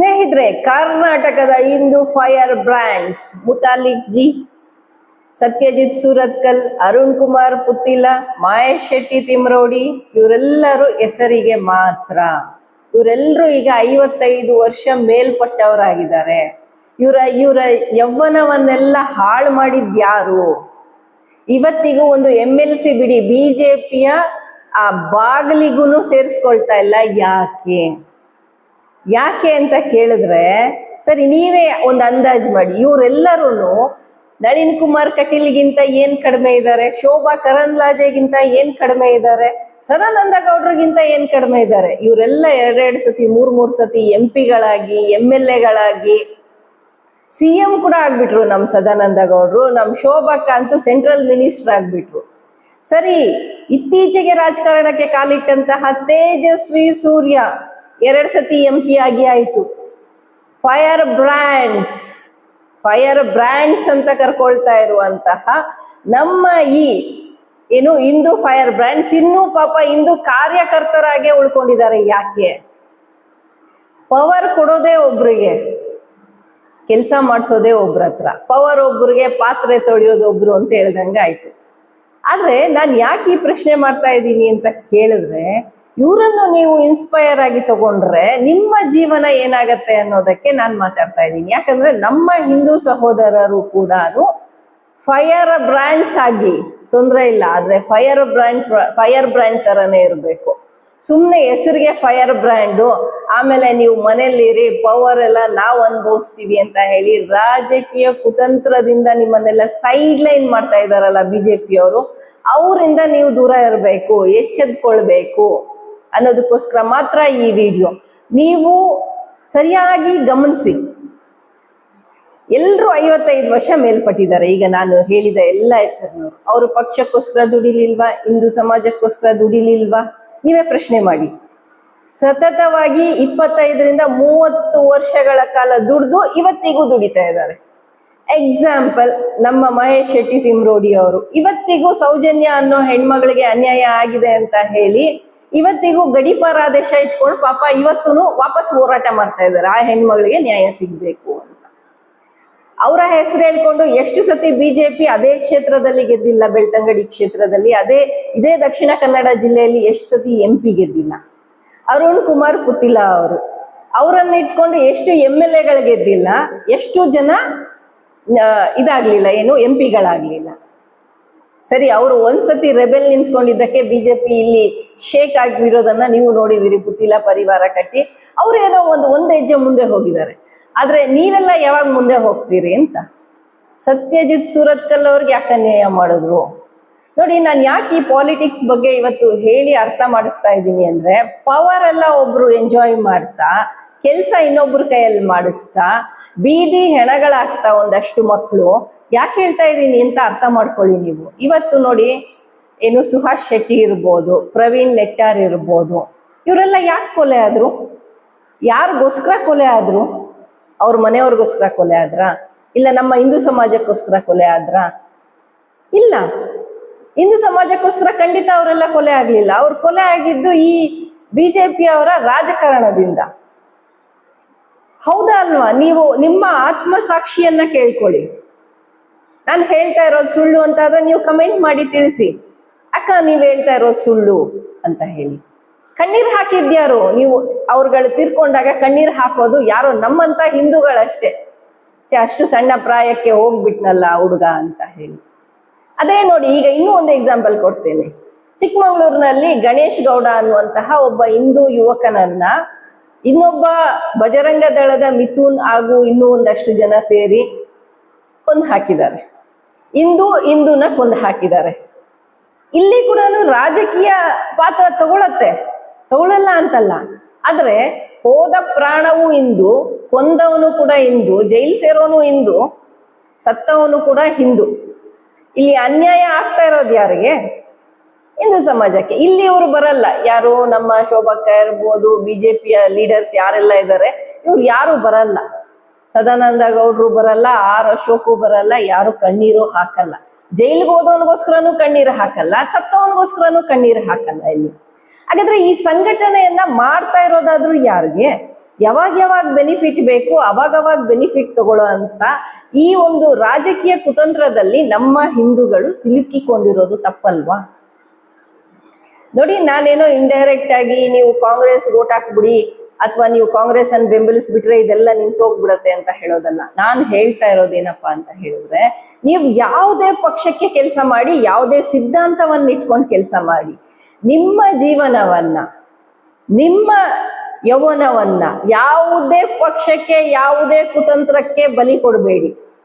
ಸ್ನೇಹಿತರೆ, ಕರ್ನಾಟಕದ ಇಂದು ಫೈರ್ ಬ್ರ್ಯಾಂಡ್ಸ್ ಮುತಾಲಿಕ್ ಜಿ, ಸತ್ಯಜಿತ್ ಸೂರತ್ಕಲ್, ಅರುಣ್ ಕುಮಾರ್ ಪುತ್ತಿಲ, ಮಹೇಶ್ ಶೆಟ್ಟಿ ತಿಮ್ರೋಡಿ, ಇವರೆಲ್ಲರೂ ಹೆಸರಿಗೆ ಮಾತ್ರ. ಇವರೆಲ್ಲರೂ ಈಗ ಐವತ್ತೈದು ವರ್ಷ ಮೇಲ್ಪಟ್ಟವರಾಗಿದ್ದಾರೆ. ಇವರ ಇವರ ಯೌವನವನ್ನೆಲ್ಲ ಹಾಳು ಮಾಡಿದ್ಯಾರು ಇವತ್ತಿಗೂ ಒಂದು ಎಂ ಎಲ್ ಸಿ ಬಿಡಿ ಬಿಜೆಪಿಯ ಆ ಬಾಗಿಲಿಗೂ ಸೇರಿಸ್ಕೊಳ್ತಾ ಇಲ್ಲ ಯಾಕೆ? ಯಾಕೆ ಅಂತ ಕೇಳಿದ್ರೆ, ಸರಿ, ನೀವೇ ಒಂದು ಅಂದಾಜು ಮಾಡಿ. ಇವರೆಲ್ಲರೂ ನಳಿನ್ ಕುಮಾರ್ ಕಟೀಲ್ಗಿಂತ ಏನ್ ಕಡಿಮೆ ಇದ್ದಾರೆ? ಶೋಭಾ ಕರಂದ್ಲಾಜೆಗಿಂತ ಏನ್ ಕಡಿಮೆ ಇದ್ದಾರೆ? ಸದಾನಂದ ಗೌಡ್ರಿಗಿಂತ ಏನ್ ಕಡಿಮೆ ಇದ್ದಾರೆ? ಇವರೆಲ್ಲ ಎರಡೆರಡು ಸತಿ, ಮೂರ್ ಮೂರ್ ಸತಿ ಎಂ ಪಿಗಳಾಗಿ ಎಂ ಎಲ್ ಎಗಳಾಗಿ ಸಿ ಎಂ ಕೂಡ ಆಗ್ಬಿಟ್ರು ನಮ್ಮ ಸದಾನಂದ ಗೌಡ್ರು. ನಮ್ಮ ಶೋಭಕ್ಕ ಅಂತೂ ಸೆಂಟ್ರಲ್ ಮಿನಿಸ್ಟರ್ ಆಗ್ಬಿಟ್ರು. ಸರಿ, ಇತ್ತೀಚೆಗೆ ರಾಜಕಾರಣಕ್ಕೆ ಕಾಲಿಟ್ಟಂತಹ ತೇಜಸ್ವಿ ಸೂರ್ಯ. ಎರಡ್ ಸತಿ ಎಂ ಪಿ ಆಗಿ ಆಯ್ತು. ಫೈರ್ ಬ್ರ್ಯಾಂಡ್ಸ್ ಫೈರ್ ಬ್ರ್ಯಾಂಡ್ಸ್ ಅಂತ ಕರ್ಕೊಳ್ತಾ ಇರುವಂತಹ ನಮ್ಮ ಈ ಏನು ಇಂದು ಫೈರ್ ಬ್ರ್ಯಾಂಡ್ಸ್ ಇನ್ನೂ ಪಾಪ ಇಂದು ಕಾರ್ಯಕರ್ತರಾಗೆ ಉಳ್ಕೊಂಡಿದ್ದಾರೆ. ಯಾಕೆ? ಪವರ್ ಕೊಡೋದೇ ಒಬ್ರಿಗೆ, ಕೆಲಸ ಮಾಡಿಸೋದೇ ಒಬ್ರ ಹತ್ರ. ಪವರ್ ಒಬ್ರಿಗೆ ಪಾತ್ರೆ ತೊಳೆಯೋದು ಒಬ್ರು ಅಂತ ಹೇಳ್ದಂಗೆ ಆಯ್ತು. ಆದ್ರೆ ನಾನು ಯಾಕೆ ಈ ಪ್ರಶ್ನೆ ಮಾಡ್ತಾ ಇದ್ದೀನಿ ಅಂತ ಕೇಳಿದ್ರೆ ಇವರನ್ನು ನೀವು ಇನ್ಸ್ಪೈರ್ ಆಗಿ ತಗೊಂಡ್ರೆ ನಿಮ್ಮ ಜೀವನ ಏನಾಗತ್ತೆ ಅನ್ನೋದಕ್ಕೆ ನಾನು ಮಾತಾಡ್ತಾ ಇದ್ದೀನಿ. ಯಾಕಂದ್ರೆ ನಮ್ಮ ಹಿಂದೂ ಸಹೋದರರು ಕೂಡ ಫೈರ್ ಬ್ರ್ಯಾಂಡ್ಸ್ ಆಗಿ ತೊಂದರೆ ಇಲ್ಲ, ಆದ್ರೆ ಫೈರ್ ಬ್ರ್ಯಾಂಡ್ ಫೈರ್ ಬ್ರ್ಯಾಂಡ್ ತರನೇ ಇರಬೇಕು. ಸುಮ್ಮನೆ ಹೆಸರಿಗೆ ಫೈರ್ ಬ್ರ್ಯಾಂಡು ಆಮೇಲೆ ನೀವು ಮನೇಲಿರಿ ಪವರ್ ಎಲ್ಲ ನಾವು ಅನುಭವಿಸ್ತೀವಿ ಅಂತ ಹೇಳಿ ರಾಜಕೀಯ ಕುತಂತ್ರದಿಂದ ನಿಮ್ಮನ್ನೆಲ್ಲ ಸೈಡ್ ಲೈನ್ ಮಾಡ್ತಾ ಇದಾರಲ್ಲ ಬಿಜೆಪಿಯವರು ಅವರಿಂದ ನೀವು ದೂರ ಇರಬೇಕು ಎಚ್ಚೆದ್ಕೊಳ್ಬೇಕು ಅನ್ನೋದಕ್ಕೋಸ್ಕರ ಮಾತ್ರ ಈ ವಿಡಿಯೋ. ನೀವು ಸರಿಯಾಗಿ ಗಮನಿಸಿ. ಎಲ್ಲರೂ ಐವತ್ತೈದು ವರ್ಷ ಮೇಲ್ಪಟ್ಟಿದ್ದಾರೆ. ಈಗ ನಾನು ಹೇಳಿದ ಎಲ್ಲ ಹೆಸರನ್ನು. ಅವರು ಪಕ್ಷಕ್ಕೋಸ್ಕರ ದುಡಿಲಿಲ್ವಾ? ಹಿಂದೂ ಸಮಾಜಕ್ಕೋಸ್ಕರ ದುಡಿಲಿಲ್ವಾ? ನೀವೇ ಪ್ರಶ್ನೆ ಮಾಡಿ. ಸತತವಾಗಿ ಇಪ್ಪತ್ತೈದರಿಂದ ಮೂವತ್ತು ವರ್ಷಗಳ ಕಾಲ ದುಡಿದು ಇವತ್ತಿಗೂ ದುಡಿತಾ ಇದ್ದಾರೆ. ಎಕ್ಸಾಂಪಲ್ ನಮ್ಮ ಮಹೇಶ್ ಶೆಟ್ಟಿ ತಿಮ್ರೋಡಿ ಅವರು. ಇವತ್ತಿಗೂ ಸೌಜನ್ಯ ಅನ್ನೋ ಹೆಣ್ಮಗಳಿಗೆ ಅನ್ಯಾಯ ಆಗಿದೆ ಅಂತ ಹೇಳಿ ಇವತ್ತಿಗೂ ಗಡಿಪಾರಾದೇಶ ಇಟ್ಕೊಂಡು ಪಾಪ ಇವತ್ತೂ ವಾಪಸ್ ಹೋರಾಟ ಮಾಡ್ತಾ ಇದ್ದಾರೆ. ಆ ಹೆಣ್ಮಗಳಿಗೆ ನ್ಯಾಯ ಸಿಗ್ಬೇಕು ಅಂತ. ಅವರ ಹೆಸರು ಹೇಳ್ಕೊಂಡು ಎಷ್ಟು ಸತಿ ಬಿಜೆಪಿ ಅದೇ ಕ್ಷೇತ್ರದಲ್ಲಿ ಗೆದ್ದಿಲ್ಲ, ಬೆಳ್ತಂಗಡಿ ಕ್ಷೇತ್ರದಲ್ಲಿ, ಅದೇ, ಇದೇ ದಕ್ಷಿಣ ಕನ್ನಡ ಜಿಲ್ಲೆಯಲ್ಲಿ ಎಷ್ಟು ಸತಿ ಎಂ ಪಿ ಗೆದ್ದಿಲ್ಲ. ಅರುಣ್ ಕುಮಾರ್ ಪುತ್ತಿಲ ಅವರು, ಅವರನ್ನ ಇಟ್ಕೊಂಡು ಎಷ್ಟು ಎಂ ಎಲ್ ಎಗಳು ಗೆದ್ದಿಲ್ಲ, ಎಷ್ಟು ಜನ ಇದಾಗ್ಲಿಲ್ಲ, ಏನು ಎಂ ಪಿಗಳಾಗ್ಲಿಲ್ಲ ಸರಿ, ಅವರು ಒಂದ್ಸತಿ ರೆಬೆಲ್ ನಿಂತ್ಕೊಂಡಿದ್ದಕ್ಕೆ ಬಿಜೆಪಿ ಇಲ್ಲಿ ಶೇಕ್ ಆಗಿರೋದನ್ನ ನೀವು ನೋಡಿದಿರಿ, ಪುತ್ತಿಲ ಪರಿವಾರ ಕಟ್ಟಿ. ಅವ್ರು ಏನೋ ಒಂದು ಒಂದು ಹೆಜ್ಜೆ ಮುಂದೆ ಹೋಗಿದ್ದಾರೆ. ಆದ್ರೆ ನೀವೆಲ್ಲ ಯಾವಾಗ ಮುಂದೆ ಹೋಗ್ತೀರಿ ಅಂತ? ಸತ್ಯಜಿತ್ ಸೂರತ್ಕಲ್ ಅವ್ರಿಗೆ ಯಾಕೆ ಅನ್ಯಾಯ ಮಾಡಿದ್ರು? ನೋಡಿ, ನಾನು ಯಾಕೆ ಈ ಪಾಲಿಟಿಕ್ಸ್ ಬಗ್ಗೆ ಇವತ್ತು ಹೇಳಿ ಅರ್ಥ ಮಾಡಿಸ್ತಾ ಇದ್ದೀನಿ ಅಂದ್ರೆ ಪವರ್ ಎಲ್ಲ ಒಬ್ರು ಎಂಜಾಯ್ ಮಾಡ್ತಾ, ಕೆಲಸ ಇನ್ನೊಬ್ರ ಕೈಯಲ್ಲಿ ಮಾಡಿಸ್ತಾ, ಬೀದಿ ಹೆಣಗಳಾಗ್ತಾ ಒಂದಷ್ಟು ಮಕ್ಕಳು ಯಾಕೆ ಹೇಳ್ತಾ ಇದ್ದೀನಿ ಅಂತ ಅರ್ಥ ಮಾಡ್ಕೊಳ್ಳಿ ನೀವು. ಇವತ್ತು ನೋಡಿ, ಏನು ಸುಹಾಸ್ ಶೆಟ್ಟಿ ಇರ್ಬೋದು, ಪ್ರವೀಣ್ ನೆಟ್ಟಾರ್ ಇರ್ಬೋದು, ಇವರೆಲ್ಲ ಯಾಕೆ ಕೊಲೆ ಆದ್ರು? ಯಾರಿಗೋಸ್ಕರ ಕೊಲೆ ಆದ್ರು? ಅವ್ರ ಮನೆಯವ್ರಿಗೋಸ್ಕರ ಕೊಲೆ ಆದ್ರ? ಇಲ್ಲ ನಮ್ಮ ಹಿಂದೂ ಸಮಾಜಕ್ಕೋಸ್ಕರ ಕೊಲೆ ಆದ್ರ? ಇಲ್ಲ. ಹಿಂದೂ ಸಮಾಜಕ್ಕೋಸ್ಕರ ಖಂಡಿತ ಅವರೆಲ್ಲ ಕೊಲೆ ಆಗ್ಲಿಲ್ಲ. ಅವ್ರು ಕೊಲೆ ಆಗಿದ್ದು ಈ ಬಿಜೆಪಿ ಅವರ ರಾಜಕಾರಣದಿಂದ. ಹೌದಾ ಅಲ್ವಾ? ನೀವು ನಿಮ್ಮ ಆತ್ಮಸಾಕ್ಷಿಯನ್ನ ಕೇಳ್ಕೊಳ್ಳಿ. ನಾನು ಹೇಳ್ತಾ ಇರೋದು ಸುಳ್ಳು ಅಂತ ಆದ್ರೆ ನೀವು ಕಮೆಂಟ್ ಮಾಡಿ ತಿಳಿಸಿ. ಅಕ್ಕ, ನೀವು ಹೇಳ್ತಾ ಇರೋದು ಸುಳ್ಳು ಅಂತ ಹೇಳಿ. ಕಣ್ಣೀರು ಹಾಕಿದ್ಯಾರು? ನೀವು ಅವ್ರುಗಳು ತೀರ್ಕೊಂಡಾಗ ಕಣ್ಣೀರು ಹಾಕೋದು ಯಾರೋ ನಮ್ಮಂತ ಹಿಂದೂಗಳಷ್ಟೇ. ಅಷ್ಟು ಸಣ್ಣ ಪ್ರಾಯಕ್ಕೆ ಹೋಗ್ಬಿಟ್ನಲ್ಲ ಹುಡುಗ ಅಂತ ಹೇಳಿ. ಅದೇ ನೋಡಿ, ಈಗ ಇನ್ನೂ ಒಂದು ಎಕ್ಸಾಂಪಲ್ ಕೊಡ್ತೇನೆ. ಚಿಕ್ಕಮಗಳೂರಿನಲ್ಲಿ ಗಣೇಶ್ ಗೌಡ ಅನ್ನುವಂತಹ ಒಬ್ಬ ಹಿಂದೂ ಯುವಕನನ್ನ ಇನ್ನೊಬ್ಬ ಬಜರಂಗ ದಳದ ಮಿಥುನ್ ಹಾಗೂ ಇನ್ನೂ ಒಂದಷ್ಟು ಜನ ಸೇರಿ ಕೊಂದು ಹಾಕಿದ್ದಾರೆ. ಇಂದು ಇಂದುನ ಕೊಂದು ಹಾಕಿದ್ದಾರೆ. ಇಲ್ಲಿ ಕೂಡ ರಾಜಕೀಯ ಪಾತ್ರ ತಗೊಳತ್ತೆ. ತಗೊಳಲ್ಲ ಅಂತಲ್ಲ. ಆದ್ರೆ ಹೋದ ಪ್ರಾಣವು ಇಂದು ಕೊಂದವನು ಕೂಡ ಇಂದು ಜೈಲ್ ಸೇರೋನು ಇಂದು ಸತ್ತವನು ಕೂಡ ಹಿಂದೂ. ಇಲ್ಲಿ ಅನ್ಯಾಯ ಆಗ್ತಾ ಇರೋದು ಯಾರಿಗೆ? ಹಿಂದೂ ಸಮಾಜಕ್ಕೆ. ಇಲ್ಲಿ ಇವರು ಬರಲ್ಲ. ಯಾರು ನಮ್ಮ ಶೋಭಕ್ಕ ಇರ್ಬೋದು, ಬಿಜೆಪಿಯ ಲೀಡರ್ಸ್ ಯಾರೆಲ್ಲ ಇದ್ದಾರೆ ಇವ್ರು ಯಾರು ಬರಲ್ಲ. ಸದಾನಂದ ಗೌಡ್ರು ಬರಲ್ಲ, ಆರ್ ಅಶೋಕು ಬರಲ್ಲ, ಯಾರು ಕಣ್ಣೀರು ಹಾಕಲ್ಲ. ಜೈಲಿಗೆ ಹೋದವನಿಗೋಸ್ಕರನು ಕಣ್ಣೀರು ಹಾಕಲ್ಲ, ಸತ್ತವನಿಗೋಸ್ಕರನು ಕಣ್ಣೀರು ಹಾಕಲ್ಲ ಇಲ್ಲಿ. ಹಾಗಾದ್ರೆ ಈ ಸಂಘಟನೆಯನ್ನ ಮಾಡ್ತಾ ಇರೋದಾದ್ರೂ ಯಾರಿಗೆ? ಯಾವಾಗ ಯಾವಾಗ ಬೆನಿಫಿಟ್ ಬೇಕು, ಅವಾಗ ಅವಾಗ ಬೆನಿಫಿಟ್ ತಗೊಳ್ಳೋ ಅಂತ ಈ ಒಂದು ರಾಜಕೀಯ ಕುತಂತ್ರದಲ್ಲಿ ನಮ್ಮ ಹಿಂದೂಗಳು ಸಿಲುಕಿಕೊಂಡಿರೋದು ತಪ್ಪಲ್ವಾ? ನೋಡಿ, ನಾನೇನೋ ಇಂಡೈರೆಕ್ಟ್ ಆಗಿ ನೀವು ಕಾಂಗ್ರೆಸ್ ವೋಟ್ ಹಾಕ್ಬಿಡಿ, ಅಥವಾ ನೀವು ಕಾಂಗ್ರೆಸ್ ಅನ್ನು ಬೆಂಬಲಿಸ್ಬಿಟ್ರೆ ಇದೆಲ್ಲ ನಿಂತೋಗ್ಬಿಡತ್ತೆ ಅಂತ ಹೇಳೋದಲ್ಲ. ನಾನು ಹೇಳ್ತಾ ಇರೋದೇನಪ್ಪ ಅಂತ ಹೇಳಿದ್ರೆ, ನೀವು ಯಾವುದೇ ಪಕ್ಷಕ್ಕೆ ಕೆಲಸ ಮಾಡಿ, ಯಾವುದೇ ಸಿದ್ಧಾಂತವನ್ನು ಇಟ್ಕೊಂಡು ಕೆಲಸ ಮಾಡಿ, ನಿಮ್ಮ ಜೀವನವನ್ನ, ನಿಮ್ಮ ಯೌವನವನ್ನ ಯಾವುದೇ ಪಕ್ಷಕ್ಕೆ, ಯಾವುದೇ ಕುತಂತ್ರಕ್ಕೆ ಬಲಿ ಕೊಡಬೇಡಿ.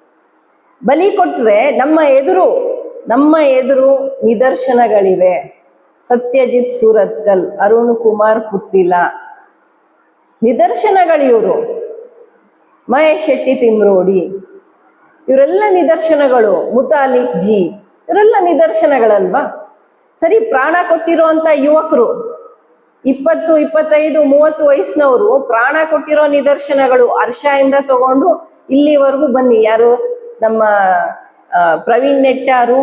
ಬಲಿ ಕೊಟ್ಟರೆ ನಮ್ಮ ಎದುರು ನಮ್ಮ ಎದುರು ನಿದರ್ಶನಗಳಿವೆ. ಸತ್ಯಜಿತ್ ಸೂರತ್ಕಲ್, ಅರುಣ್ ಕುಮಾರ್ ಪುತ್ತಿಲ. ನಿದರ್ಶನಗಳಿವರು ಮಹೇಶ್ ಶೆಟ್ಟಿ ತಿಮ್ರೋಡಿ. ಇವರೆಲ್ಲ ನಿದರ್ಶನಗಳು. ಮುತಾಲಿಕ್ ಜಿ. ಇವರೆಲ್ಲ ನಿದರ್ಶನಗಳಲ್ವಾ? ಸರಿ, ಪ್ರಾಣ ಕೊಟ್ಟಿರುವಂತ ಯುವಕರು. ಇಪ್ಪತ್ತು, ಇಪ್ಪತ್ತೈದು, ಮೂವತ್ತು ವಯಸ್ಸಿನವರು ಪ್ರಾಣ ಕೊಟ್ಟಿರೋ ನಿದರ್ಶನಗಳು ಹರ್ಷದಿಂದ ತಗೊಂಡು ಇಲ್ಲಿವರೆಗೂ ಬನ್ನಿ. ಯಾರು? ನಮ್ಮ ಪ್ರವೀಣ್ ನೆಟ್ಟಾರು,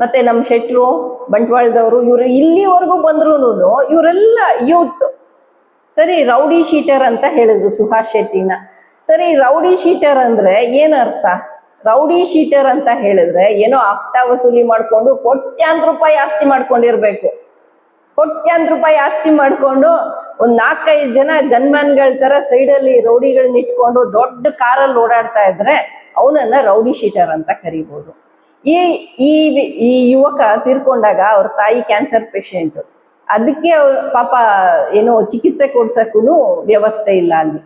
ಮತ್ತೆ ನಮ್ಮ ಶೆಟ್ರು, ಬಂಟ್ವಾಳದವರು, ಇವರು ಇಲ್ಲಿವರೆಗೂ ಬಂದ್ರು ಇವರೆಲ್ಲ ಯೂತ್. ಸರಿ, ರೌಡಿ ಶೀಟರ್ ಅಂತ ಹೇಳಿದ್ರು ಸುಹಾಸ್ ಶೆಟ್ಟಿನ. ಸರಿ, ರೌಡಿ ಶೀಟರ್ ಅಂದ್ರೆ ಏನರ್ಥ? ರೌಡಿ ಶೀಟರ್ ಅಂತ ಹೇಳಿದ್ರೆ ಏನೋ ಆಫ್ತಾ ವಸೂಲಿ ಮಾಡ್ಕೊಂಡು ಕೋಟ್ಯಾಂತರ ರೂಪಾಯಿ ಆಸ್ತಿ ಮಾಡ್ಕೊಂಡಿರ್ಬೇಕು. ಕೋಟ್ಯಾಂತರ ರೂಪಾಯಿ ಆಸ್ತಿ ಮಾಡ್ಕೊಂಡು ಒಂದ್ ನಾಲ್ಕೈದು ಜನ ಗನ್ಮ್ಯಾನ್ಗಳ ತರ ಸೈಡಲ್ಲಿ ರೌಡಿಗಳನ್ನ ಇಟ್ಕೊಂಡು ದೊಡ್ಡ ಕಾರಲ್ಲಿ ಓಡಾಡ್ತಾ ಇದ್ರೆ ಅವನನ್ನ ರೌಡಿ ಶೀಟರ್ ಅಂತ ಕರಿಬಹುದು ಈ ಈ ಈ ಯುವಕ ತೀರ್ಕೊಂಡಾಗ ಅವ್ರ ತಾಯಿ ಕ್ಯಾನ್ಸರ್ ಪೇಷಂಟ್. ಅದಕ್ಕೆ ಪಾಪ ಏನೋ ಚಿಕಿತ್ಸೆ ಕೊಡ್ಸಕ್ಕೂ ವ್ಯವಸ್ಥೆ ಇಲ್ಲ ಅಲ್ಲಿ.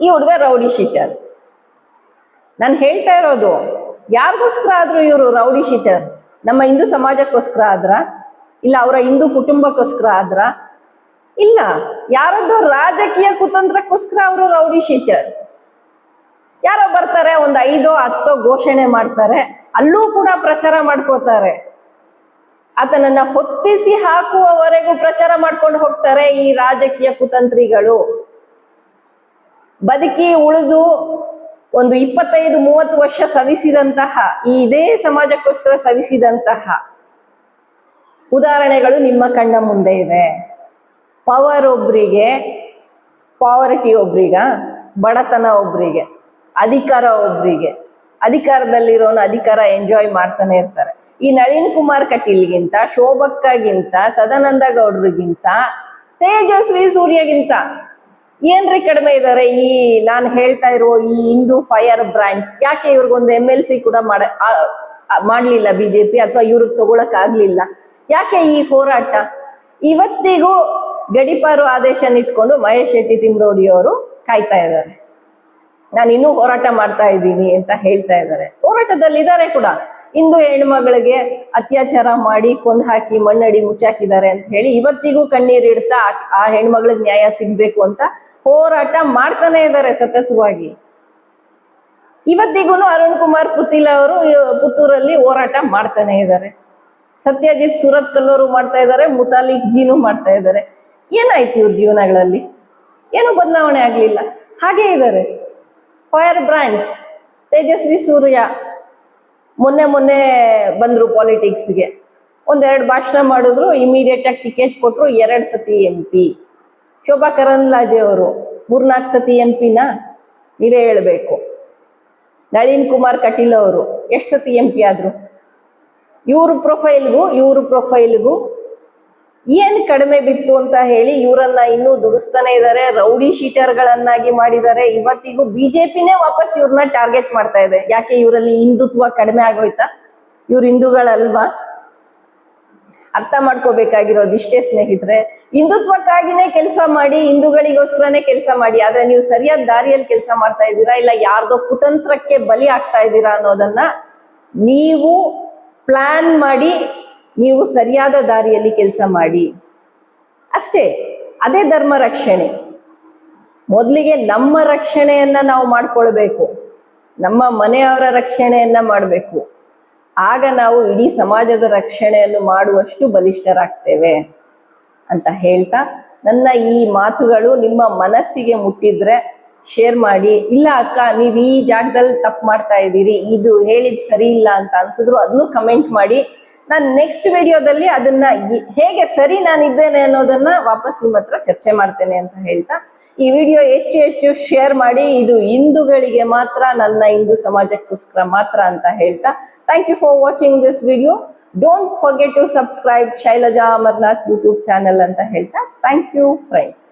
ಈ ಹುಡುಗ ರೌಡಿ ಶೀಟರ್. ನಾನು ಹೇಳ್ತಾ ಇರೋದು, ಯಾರಿಗೋಸ್ಕರ ಆದ್ರೂ ಇವರು ರೌಡಿ ಶೀಟರ್? ನಮ್ಮ ಹಿಂದೂ ಸಮಾಜಕ್ಕೋಸ್ಕರ ಆದ್ರ? ಇಲ್ಲ, ಅವರ ಹಿಂದೂ ಕುಟುಂಬಕ್ಕೋಸ್ಕರ ಆದ್ರ? ಇಲ್ಲ. ಯಾರದ್ದೋ ರಾಜಕೀಯ ಕುತಂತ್ರಕ್ಕೋಸ್ಕರ ಅವರು ರೌಡಿ ಶೀಟರ್. ಯಾರೋ ಬರ್ತಾರೆ, ಒಂದ್ ಐದೋ, ಹತ್ತೋ ಘೋಷಣೆ ಮಾಡ್ತಾರೆ, ಅಲ್ಲೂ ಕೂಡ ಪ್ರಚಾರ ಮಾಡ್ಕೊಳ್ತಾರೆ. ಆತನನ್ನ ಹೊತ್ತಿಸಿ ಹಾಕುವವರೆಗೂ ಪ್ರಚಾರ ಮಾಡ್ಕೊಂಡು ಹೋಗ್ತಾರೆ ಈ ರಾಜಕೀಯ ಕುತಂತ್ರಿಗಳು. ಬದುಕಿ ಉಳಿದು ಒಂದು ಇಪ್ಪತ್ತೈದು, ಮೂವತ್ತು ವರ್ಷ ಸವಿಸಿದಂತಹ, ಈ ಇದೇ ಸಮಾಜಕ್ಕೋಸ್ಕರ ಸವಿಸಿದಂತಹ ಉದಾಹರಣೆಗಳು ನಿಮ್ಮ ಕಣ್ಣ ಮುಂದೆ ಇದೆ. ಪವರ್ ಒಬ್ರಿಗೆ ಪಾವರ್ಟಿ ಒಬ್ರಿಗ, ಬಡತನ ಒಬ್ರಿಗೆ, ಅಧಿಕಾರ ಒಬ್ರಿಗೆ. ಅಧಿಕಾರದಲ್ಲಿರೋನು ಅಧಿಕಾರ ಎಂಜಾಯ್ ಮಾಡ್ತಾನೆ ಇರ್ತಾರೆ. ಈ ನಳಿನ್ ಕುಮಾರ್ ಕಟೀಲ್ಗಿಂತ, ಶೋಭಕ್ಕಾಗಿಂತ, ಸದಾನಂದ ಗೌಡ್ರಿಗಿಂತ, ತೇಜಸ್ವಿ ಸೂರ್ಯಗಿಂತ ಏನ್ರಿ ಕಡಿಮೆ ಇದಾರೆ? ಈ ನಾನು ಹೇಳ್ತಾ ಇರೋ ಈ ಹಿಂದೂ ಫೈರ್ ಬ್ರ್ಯಾಂಡ್ಸ್ ಯಾಕೆ ಇವ್ರಿಗೊಂದು ಎಂ ಎಲ್ ಸಿ ಕೂಡ ಮಾಡ ಮಾಡ್ಲಿಲ್ಲ ಬಿಜೆಪಿ ಅಥವಾ ಇವ್ರಿಗೆ ತಗೊಳಕ್ ಆಗ್ಲಿಲ್ಲ? ಯಾಕೆ ಈ ಹೋರಾಟ? ಇವತ್ತಿಗೂ ಗಡಿಪಾರು ಆದೇಶ ಇಟ್ಕೊಂಡು ಮಹೇಶ್ ಶೆಟ್ಟಿ ತಿಮ್ರೋಡಿ ಅವರು ಕಾಯ್ತಾ ಇದ್ದಾರೆ. ನಾನು ಇನ್ನೂ ಹೋರಾಟ ಮಾಡ್ತಾ ಇದ್ದೀನಿ ಅಂತ ಹೇಳ್ತಾ ಇದ್ದಾರೆ. ಹೋರಾಟದಲ್ಲಿ ಇದ್ದಾರೆ ಕೂಡ. ಇಂದು ಹೆಣ್ಮಗಳಿಗೆ ಅತ್ಯಾಚಾರ ಮಾಡಿ ಕೊಂದ್ ಹಾಕಿ ಮಣ್ಣಡಿ ಮುಚ್ಚಾಕಿದ್ದಾರೆ ಅಂತ ಹೇಳಿ ಇವತ್ತಿಗೂ ಕಣ್ಣೀರಿಡ್ತಾ ಆ- ಹೆಣ್ಮಗಳಿಗೆ ನ್ಯಾಯ ಸಿಗ್ಬೇಕು ಅಂತ ಹೋರಾಟ ಮಾಡ್ತಾನೆ ಇದ್ದಾರೆ ಸತತವಾಗಿ. ಇವತ್ತಿಗೂ ಅರುಣ್ ಕುಮಾರ್ ಪುತ್ತಿಲ ಅವರು, ಪುತ್ತೂರಲ್ಲಿ ಹೋರಾಟ ಮಾಡ್ತಾನೆ ಇದ್ದಾರೆ. ಸತ್ಯಜಿತ್ ಸೂರತ್ ಕಲ್ಲೋರು ಮಾಡ್ತಾ ಇದ್ದಾರೆ, ಮುತಾಲಿಕ್ ಜೀನು ಮಾಡ್ತಾ ಇದ್ದಾರೆ. ಏನಾಯ್ತು ಇವ್ರ ಜೀವನಗಳಲ್ಲಿ? ಏನು ಬದಲಾವಣೆ ಆಗಲಿಲ್ಲ. ಹಾಗೇ ಇದ್ದಾರೆ. Fire brands Tejasvi Surya. ಮೊನ್ನೆ ಮೊನ್ನೆ ಬಂದರು ಪಾಲಿಟಿಕ್ಸ್ಗೆ. ಒಂದೆರಡು ಭಾಷಣ ಮಾಡಿದ್ರು ಇಮಿಡಿಯೇಟ್ ಆಗಿ ಟಿಕೆಟ್ ಕೊಟ್ಟರು ಎರಡು ಸತಿ ಎಂ ಪಿ ಶೋಭಾ ಕರಂದ್ಲಾಜೆ ಅವರು ಮೂರ್ನಾಲ್ಕು ಸತಿ ಎಂ ಪಿನ ನೀವೇ ಹೇಳಬೇಕು. ನಳಿನ್ ಕುಮಾರ್ ಕಟೀಲ್ ಅವರು, ಎಷ್ಟು ಸತಿ ಎಂ ಪಿ ಆದ್ರು? ಇವ್ರ ಪ್ರೊಫೈಲ್ಗೂ ಇವ್ರ ಪ್ರೊಫೈಲ್ಗೂ ಏನು ಕಡಿಮೆ ಬಿತ್ತು ಅಂತ ಹೇಳಿ ಇವರನ್ನ ಇನ್ನೂ ದುಡಿಸ್ತಾನೆ ಇದ್ದಾರೆ ರೌಡಿ ಶೀಟರ್ಗಳನ್ನಾಗಿ ಮಾಡಿದ್ದಾರೆ ಇವತ್ತಿಗೂ ಬಿಜೆಪಿನೇ ವಾಪಸ್ ಇವ್ರನ್ನ ಟಾರ್ಗೆಟ್ ಮಾಡ್ತಾ ಇದೆ. ಯಾಕೆ ಇವರಲ್ಲಿ ಹಿಂದುತ್ವ ಕಡಿಮೆ ಆಗೋಯ್ತಾ? ಇವ್ರ ಹಿಂದೂಗಳಲ್ವಾ? ಅರ್ಥ ಮಾಡ್ಕೋಬೇಕಾಗಿರೋದು ಇಷ್ಟೇ ಸ್ನೇಹಿತರೆ. ಹಿಂದುತ್ವಕ್ಕಾಗಿನೇ ಕೆಲಸ ಮಾಡಿ, ಹಿಂದೂಗಳಿಗೋಸ್ಕರನೇ ಕೆಲಸ ಮಾಡಿ, ಆದ್ರೆ ನೀವು ಸರಿಯಾದ ದಾರಿಯಲ್ಲಿ ಕೆಲಸ ಮಾಡ್ತಾ ಇದ್ದೀರಾ? ಇಲ್ಲ ಯಾರ್ದೋ ಕುತಂತ್ರಕ್ಕೆ ಬಲಿ ಆಗ್ತಾ ಇದ್ದೀರಾ ಅನ್ನೋದನ್ನ ನೀವು ಪ್ಲಾನ್ ಮಾಡಿ ನೀವು ಸರಿಯಾದ ದಾರಿಯಲ್ಲಿ ಕೆಲಸ ಮಾಡಿ. ಅಷ್ಟೇ, ಅದೇ ಧರ್ಮ ರಕ್ಷಣೆ. ಮೊದಲಿಗೆ ನಮ್ಮ ರಕ್ಷಣೆಯನ್ನ ನಾವು ಮಾಡ್ಕೊಳ್ಬೇಕು. ನಮ್ಮ ಮನೆಯವರ ರಕ್ಷಣೆಯನ್ನ ಮಾಡಬೇಕು. ಆಗ ನಾವು ಇಡೀ ಸಮಾಜದ ರಕ್ಷಣೆಯನ್ನು ಮಾಡುವಷ್ಟು ಬಲಿಷ್ಠರಾಗ್ತೇವೆ ಅಂತ ಹೇಳ್ತಾ ನನ್ನ ಈ ಮಾತುಗಳು ನಿಮ್ಮ ಮನಸ್ಸಿಗೆ ಮುಟ್ಟಿದ್ರೆ ಶೇರ್ ಮಾಡಿ, ಇಲ್ಲ ಅಕ್ಕ, ನೀವು ಈ ಜಾಗದಲ್ಲಿ ತಪ್ಪು ಮಾಡ್ತಾ ಇದ್ದೀರಿ, ಇದು ಹೇಳಿದ್ ಸರಿ ಇಲ್ಲ ಅಂತ ಅನ್ಸಿದ್ರು ಅದನ್ನು ಕಮೆಂಟ್ ಮಾಡಿ. ನಾನು ನೆಕ್ಸ್ಟ್ ವಿಡಿಯೋದಲ್ಲಿ ಅದನ್ನ ಹೇಗೆ ಸರಿ ನಾನಿದ್ದೇನೆ ಅನ್ನೋದನ್ನ ವಾಪಸ್ ನಿಮ್ಮ ಹತ್ರ ಚರ್ಚೆ ಮಾಡ್ತೇನೆ ಅಂತ ಹೇಳ್ತಾ, ಈ ವಿಡಿಯೋ ಹೆಚ್ಚು ಹೆಚ್ಚು ಶೇರ್ ಮಾಡಿ, ಇದು ಹಿಂದೂಗಳಿಗೆ ಮಾತ್ರ, ನನ್ನ ಹಿಂದೂ ಸಮಾಜಕ್ಕೋಸ್ಕರ ಮಾತ್ರ ಅಂತ ಹೇಳ್ತಾ thank you for watching this video don't forget to subscribe Shailaja Amarnath YouTube channel ಅಂತ ಹೇಳ್ತಾ ಥ್ಯಾಂಕ್ ಯು ಫ್ರೆಂಡ್ಸ್